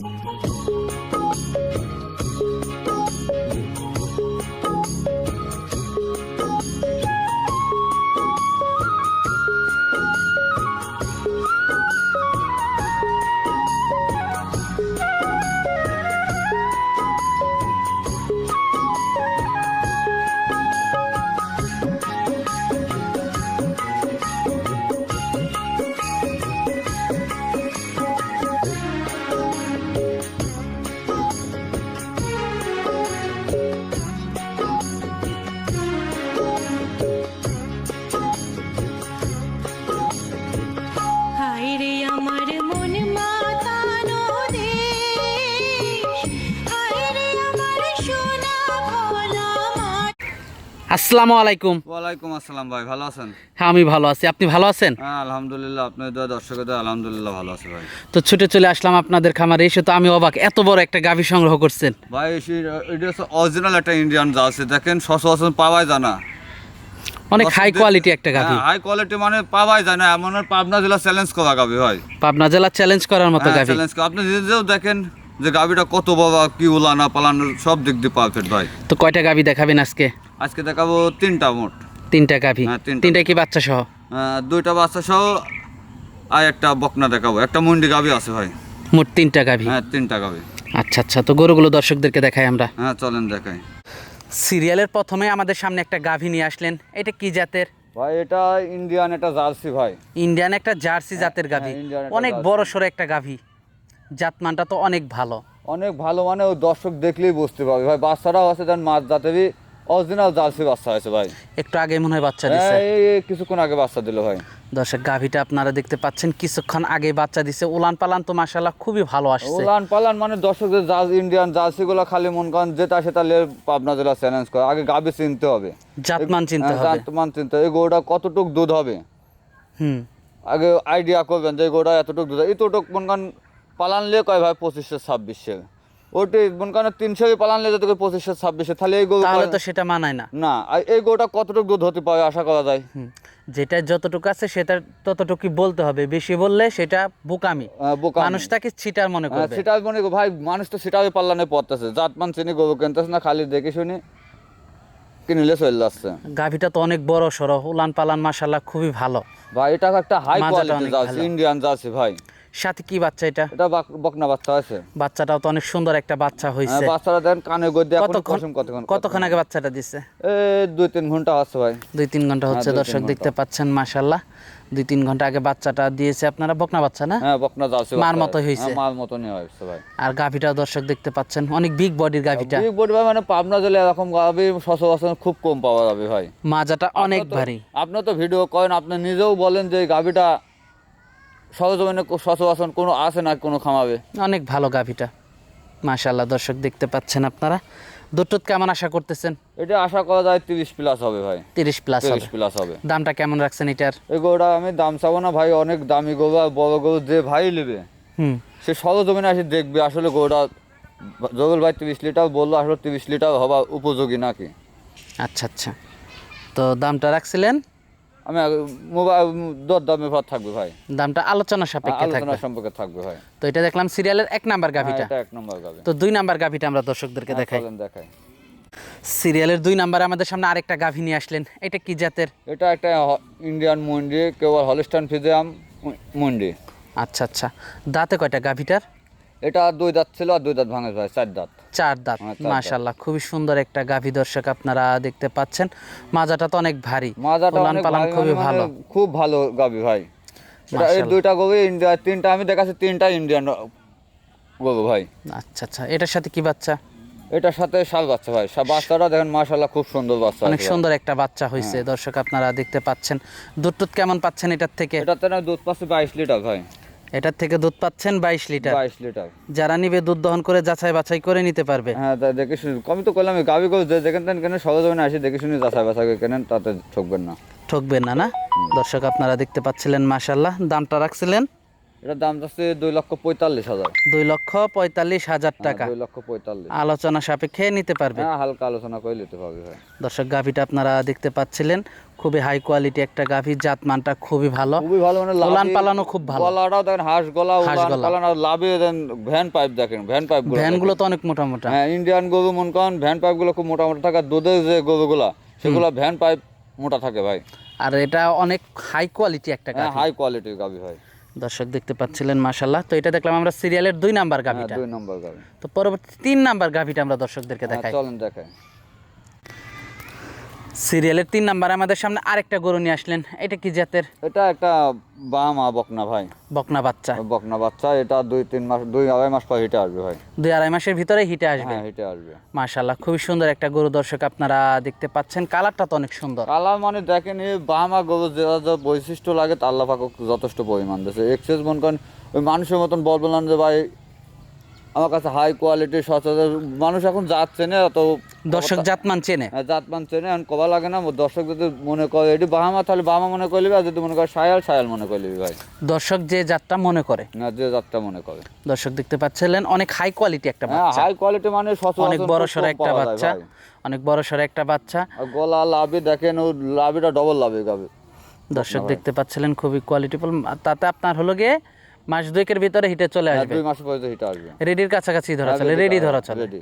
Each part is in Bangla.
হায় আসসালামু আলাইকুম। ওয়ালাইকুম আসসালাম ভাই ভালো আছেন? হ্যাঁ আমি ভালো আছি। আপনি ভালো আছেন? হ্যাঁ আলহামদুলিল্লাহ আপনার দোয়া দর্শকের দোয়া আলহামদুলিল্লাহ ভালো আছে ভাই। তো ছুটে চলে আসলাম আপনাদের খামারে এসে তো আমি অবাক এত বড় একটা গাভী সংগ্রহ করছেন। ভাই এটা অরিজিনাল একটা ইন্ডিয়ান জার্সি দেখেন সচরাচর পাওয়াই যায় না। অনেক হাই কোয়ালিটি একটা গাভী। হাই কোয়ালিটি মানে পাওয়াই যায় না এমন পাবনা জেলা চ্যালেঞ্জ করা গাবি ভাই পাবনা জেলা চ্যালেঞ্জ করার মতো গাভী। চ্যালেঞ্জ আপনি নিজেও দেখেন যে গাবিটা কত বাবা কি উলানা পালানো সব দিক দিয়ে পারফেক্ট ভাই। তো কয়টা গাভী দেখাবেন আজকে? আজকে দেখাবো তিনটা মোট। তিনটা গাভী। হ্যাঁ, তিনটা। কি বাচ্চা সহ? আহ, দুইটা বাচ্চা সহ আর একটা বকনা দেখাবো। একটা মুন্ডি গাবি আছে ভাই। মোট তিনটা গাভী। হ্যাঁ তিনটা গাবি আচ্ছা আচ্ছা তো গরুগুলো দর্শকদেরকে দেখাই আমরা। হ্যাঁ চলেন দেখাই। সিরিয়ালের প্রথমে আমাদের সামনে একটা গাভী নিয়ে আসলেন। এটা কি জাতের? ভাই এটা ইন্ডিয়ান একটা জার্সি ভাই। ইন্ডিয়ান একটা জার্সি জাতের গাভী। হ্যাঁ, অনেক বড় সড়ো একটা গাভী। জাতমানটা তো অনেক ভালো। অনেক ভালো মানে ও দর্শক দেখলেই বুঝতে পারবে। ভাই বাচ্চাটাও আছে দেন মাছ জাতেরই। অরিজিনাল জার্সি বাচ্চা হয়েছে ভাই। একটু আগে মনে হয় বাচ্চা দিছে। হ্যাঁ, এই এই কিছুক্ষণ আগে বাচ্চা দিল ভাই। দর্শক গাভীটা আপনারা দেখতে পাচ্ছেন কিছুক্ষণ আগে বাচ্চা দিছে। উলান পালান তো মাশাল্লাহ খুবই ভালো আসছে। উলান পালান মানে দর্শকদের জাজ ইন্ডিয়ান জার্সি গুলো খালি মন করেন যেটা সেটা লে পাবনা জেলা চ্যালেঞ্জ করে। আগে গাভী চিনতে হবে। জাতমান চিনতে হ্যাঁ, হবে। জাতমান চিনতে এই গরুটা কতটুক দুধ হবে? হুম। আগে আইডিয়া করবেন যে গরুটা এতটুক দুধ। এতটুক মন করেন পালান লিয়ে কয় ভাই? পঁচিশশো ছাব্বিশশো ওটি মন করেন তিনশো পালান যদি পঁচিশশো তাহলে এই গরু তাহলে তো সেটা মানায় না। না এই গরুটা কতটুক দুধ হতে পারে আশা করা যায়? যেটা যতটুকু আছে সেটা ততটুকুই বলতে হবে। বেশি বললে সেটা বোকামি। মানুষ তাকে চিটার মনে করবে। সেটা মনে ভাই মানুষ তো সেটাই পাল্লানে পড়তেছে। জাতমান চিনি গরু কিনতেছে না খালি দেখে শুনি। কিনলে চলে যাচ্ছে। গাভীটা তো অনেক বড় সড়ো উলান পালান মাশাল্লাহ খুবই ভালো। ভাই এটা একটা high quality jersey Indian jersey ভাই। সাথে কি বাচ্চা এটা? এটা বকনা বাচ্চা আছে বাচ্চাটাও তো অনেক সুন্দর একটা বাচ্চা হয়েছে। হ্যাঁ, বাচ্চারা দেন কানে এখন কতক্ষণ কতক্ষণ আগে বাচ্চাটা দিছে? এই দুই তিন ঘণ্টা আছে ভাই। দুই তিন ঘণ্টা হচ্ছে হ্যাঁ, তিন দর্শক দেখতে পাচ্ছেন মাশাল্লাহ দুই তিন ঘণ্টা আগে বাচ্চাটা দিয়েছে আপনারা বকনা বাচ্চা না? হ্যাঁ বকনা জার্সি মার। মতোই হয়েছে। হ্যাঁ, মার মতনই হয়েছে ভাই। আর গাভীটাও দর্শক দেখতে পাচ্ছেন অনেক বিগ বডির গাভীটা। বিগ বডি ভাই মানে পাবনা জেলে এরকম গাবি সচরাচর খুব কম পাওয়া যাবে ভাই। মাজাটা অনেক ভারী। আপনি তো ভিডিও করেন আপনি নিজেও বলেন যে গাভিটা সহজমিনে সচরাচর কোনো আছে না কোনো খামাবে? অনেক ভালো গাভীটা। মাশাল্লাহ দর্শক দেখতে পাচ্ছেন আপনারা। দুটোত কেমন আশা করতেছেন? এটা আশা করা যায় তিরিশ প্লাস হবে ভাই। তিরিশ প্লাস তিরিশ প্লাস হবে। দামটা কেমন রাখছেন এটার? এই গরুটা আমি দাম চাবো না ভাই অনেক দামি গরু আর বড় গরু যে ভাই নেবে হুম। সে সরজমিনে এসে দেখবে আসলে গরুটা জগল ভাই তিরিশ লিটার বলল আসলে তিরিশ লিটার হওয়া উপযোগী নাকি। আচ্ছা আচ্ছা। তো দামটা রাখছিলেন আমি মোবাইল দর দামে ভাত থাকবে ভাই। দামটা আলোচনা সাপেক্ষে থাকবে। আলোচনা সম্পর্কে থাকবে ভাই। তো এটা দেখলাম সিরিয়ালের এক নাম্বার হ্যাঁ, গাভীটা। এটা এক নম্বর গাবে তো দুই নাম্বার গাভীটা আমরা দর্শকদেরকে দেখাই। দেখাই। সিরিয়ালের দুই নাম্বারে আমাদের সামনে আরেকটা গাভী নিয়ে আসলেন। এটা কি জাতের? এটা একটা ইন্ডিয়ান মন্ডি কেবল হলিস্টান ফিজিয়াম মন্ডি। আচ্ছা আচ্ছা। দাঁতে কয়টা গাভীটার? এটা দুই দাঁত ছিল আর দুই দাঁত ভাঙে ভাই চার দাঁত। চার দাঁত। হ্যাঁ, চার মাশাল্লাহ খুবই সুন্দর একটা গাভী দর্শক আপনারা দেখতে পাচ্ছেন। মাজাটা তো অনেক ভারী। অনেক পালান খুবই মানে ভালো। খুব ভালো গাবি ভাই। এটা এই দুইটা গরু ইন্ডিয়া তিনটা আমি দেখাচ্ছি তিনটা ইন্ডিয়ান গরু ভাই। আচ্ছা আচ্ছা। এটার সাথে কি বাচ্চা? এটার সাথে শাল বাচ্চা ভাই। সব বাচ্চারা দেখেন মাশাল্লাহ খুব সুন্দর বাচ্চা অনেক সুন্দর একটা বাচ্চা হয়েছে দর্শক আপনারা দেখতে পাচ্ছেন। দুধ টুধ কেমন পাচ্ছেন এটার থেকে? এটাতে না দুধ পাচ্ছে বাইশ লিটার ভাই। এটার থেকে দুধ পাচ্ছেন বাইশ লিটার। বাইশ লিটার। যারা নিবে দুধ দহন করে যাচাই বাছাই করে নিতে পারবে। হ্যাঁ দেখে শুনি কমি তো করলাম গাবি গরু যেখান থেকে কেন না আসি দেখে শুনে যাচাই বাছাই করে কেনেন তাতে ঠকবেন না। ঠকবেন না না? দর্শক আপনারা দেখতে পাচ্ছিলেন মাশাল্লাহ দামটা রাখছিলেন। এটার দাম যাচ্ছে দুই লক্ষ পঁয়তাল্লিশ হাজার। দুই লক্ষ পঁয়তাল্লিশ হাজার টাকা। হ্যাঁ, দুই লক্ষ পঁয়তাল্লিশ। আলোচনা সাপেক্ষে নিতে পারবে। হ্যাঁ হালকা আলোচনা করে নিতে পারবে ভাই। দর্শক গাভিটা আপনারা দেখতে পাচ্ছিলেন খুবই হাই কোয়ালিটি একটা গাভি জাত মানটা খুবই ভালো। খুবই ভালো মানে লাভি- পালানো খুব ভালো। গলাটাও দেখেন হাঁস গলা উলান গলা। আর লাভে দেন ভ্যান পাইপ দেখেন ভ্যান পাইপ ভ্যানগুলো তো অনেক মোটা মোটা হ্যাঁ ইন্ডিয়ান গরু মন করেন ভ্যান পাইপগুলো খুব মোটা মোটা থাকে দুধের যে গরুগুলা সেগুলো ভ্যান পাইপ মোটা থাকে ভাই। আর এটা অনেক হাই কোয়ালিটি একটা গাভি। হাই কোয়ালিটির গাভি ভাই। দর্শক দেখতে পাচ্ছিলেন মাশাল্লাহ তো এটা দেখলাম আমরা সিরিয়ালের দুই নাম্বার হ্যাঁ গাভিটা। দুই নাম্বার গাভি। তো পরবর্তী তিন নাম্বার গাভিটা আমরা দর্শকদেরকে হ্যাঁ, দেখাই। চলেন দেখাই। সিরিয়ালের তিন নাম্বার আমাদের সামনে আরেকটা গরু নিয়ে আসলেন। এটা কি জাতের? এটা একটা বামা বকনা ভাই। বকনা বাচ্চা। বকনা বাচ্চা এটা দুই তিন মাস দুই আড়াই মাস পর হিটে আসবে ভাই। দুই আড়াই মাসের ভিতরে হিটে আসবে। হ্যাঁ হিটে আসবে। মাশাল্লাহ খুবই সুন্দর একটা গরু দর্শক আপনারা দেখতে পাচ্ছেন। কালারটা তো অনেক সুন্দর। কালার মানে দেখেন এই বামা গরু যে যা বৈশিষ্ট্য লাগে তা আল্লাহ পাক যথেষ্ট পরিমাণ দিয়েছে। এক্সেস মন করেন ওই মানুষের মতন বলবেন যে ভাই আমার কাছে হাই কোয়ালিটি সচরাচর মানুষ এখন জাত চেনে অত দর্শক জাতমান চেনে। হ্যাঁ, জাত মান চেনে এখন কবা লাগে না দর্শক যদি মনে করে এটি বাহামা তাহলে বাহামা মনে করলিবি আর যদি মনে করে সায়াল সায়াল মনে করলিবি ভাই। দর্শক যে জাতটা মনে করে। না যে জাতটা মনে করে। দর্শক দেখতে পাচ্ছিলেন অনেক হাই কোয়ালিটি একটা হ্যাঁ বাচ্চা। হাই কোয়ালিটি মানে অনেক বড় সড়ো একটা বাচ্চা অনেক বড় সড়ো একটা বাচ্চা। গলা লাভি দেখেন ও লাভিটা ডবল লাভি গাবে দর্শক দেখতে পাচ্ছিলেন খুবই কোয়ালিটিফুল তাতে আপনার হলো গিয়ে মাস দুয়েকের ভিতরে হিটে চলে হ্যাঁ, আসবে। দুই মাস পরে হিটে আসবে। রেডির কাছাকাছি ধরা চলে রেডি ধরা চলে। রেডি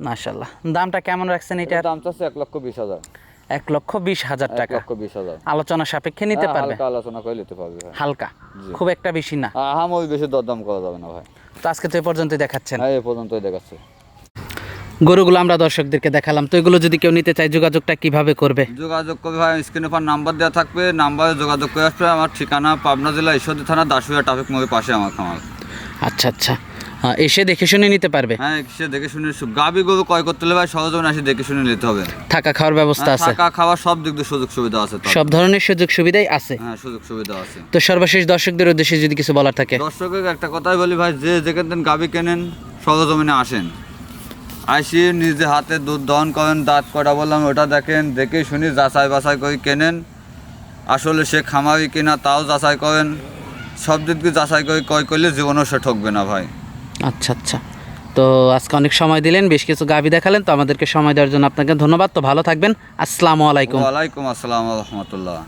মাশাআল্লাহ। দামটা কেমন রাখছেন এটা দাম চাচ্ছে এক লক্ষ বিশ হাজার। এক লক্ষ বিশ হাজার টাকা। লক্ষ বিশ হাজার। আলোচনা সাপেক্ষে নিতে হ্যাঁ, পারবে? হালকা আলোচনা করে নিতে পারবে হালকা? খুব একটা বেশি না? হাম ওই বেশি দরদাম করা যাবে না ভাই। তো আজকে তো এ পর্যন্তই দেখাচ্ছেন। হ্যাঁ এ পর্যন্তই দেখাচ্ছে। গরুগুলো আমরা দর্শকদেরকে দেখালাম। তো এগুলো যদি কেউ নিতে চায় যোগাযোগটা কীভাবে করবে? যোগাযোগ করবে ভাই স্ক্রিনে পর নাম্বার দেওয়া থাকবে। নাম্বারে যোগাযোগ করে আসবে আমার ঠিকানা পাবনা জেলা ঈশ্বরদী থানা দাসুয়া ট্রাফিক মোড়ের পাশে আমার খামার। আচ্ছা আচ্ছা। এসে দেখে শুনে নিতে পারবে? হ্যাঁ সে দেখে শুনে গাবি গরু ক্রয় করতে হলে ভাই সহজে আসে দেখে শুনে নিতে হবে। থাকা খাওয়ার ব্যবস্থা হ্যাঁ, আছে? থাকা খাওয়া সব দিক দিয়ে সুযোগ সুবিধা আছে সব ধরনের সুযোগ সুবিধাই আছে? হ্যাঁ সুযোগ সুবিধা আছে। তো সর্বশেষ দর্শকদের উদ্দেশ্যে যদি কিছু বলার থাকে? দর্শকের একটা কথাই বলি ভাই যে যেখান থেকে গাবি কেনেন সরজমিনে আসেন। আসি নিজে হাতে দুধ দহন করেন দাঁত কটা বললাম ওটা দেখেন দেখে শুনি যাচাই বাছাই করে কেনেন। আসলে সে খামারি কিনা তাও যাচাই করেন। সব দিক যাচাই করে ক্রয় করলে জীবনও সে ঠকবে না ভাই। আচ্ছা আচ্ছা। তো আজকে অনেক সময় দিলেন বেশ কিছু গাভি দেখালেন তো আমাদেরকে সময় দেওয়ার জন্য আপনাকে ধন্যবাদ। তো ভালো থাকবেন। আসসালামু আলাইকুম। ওয়ালাইকুম আসসালাম রহমতুল্লাহ।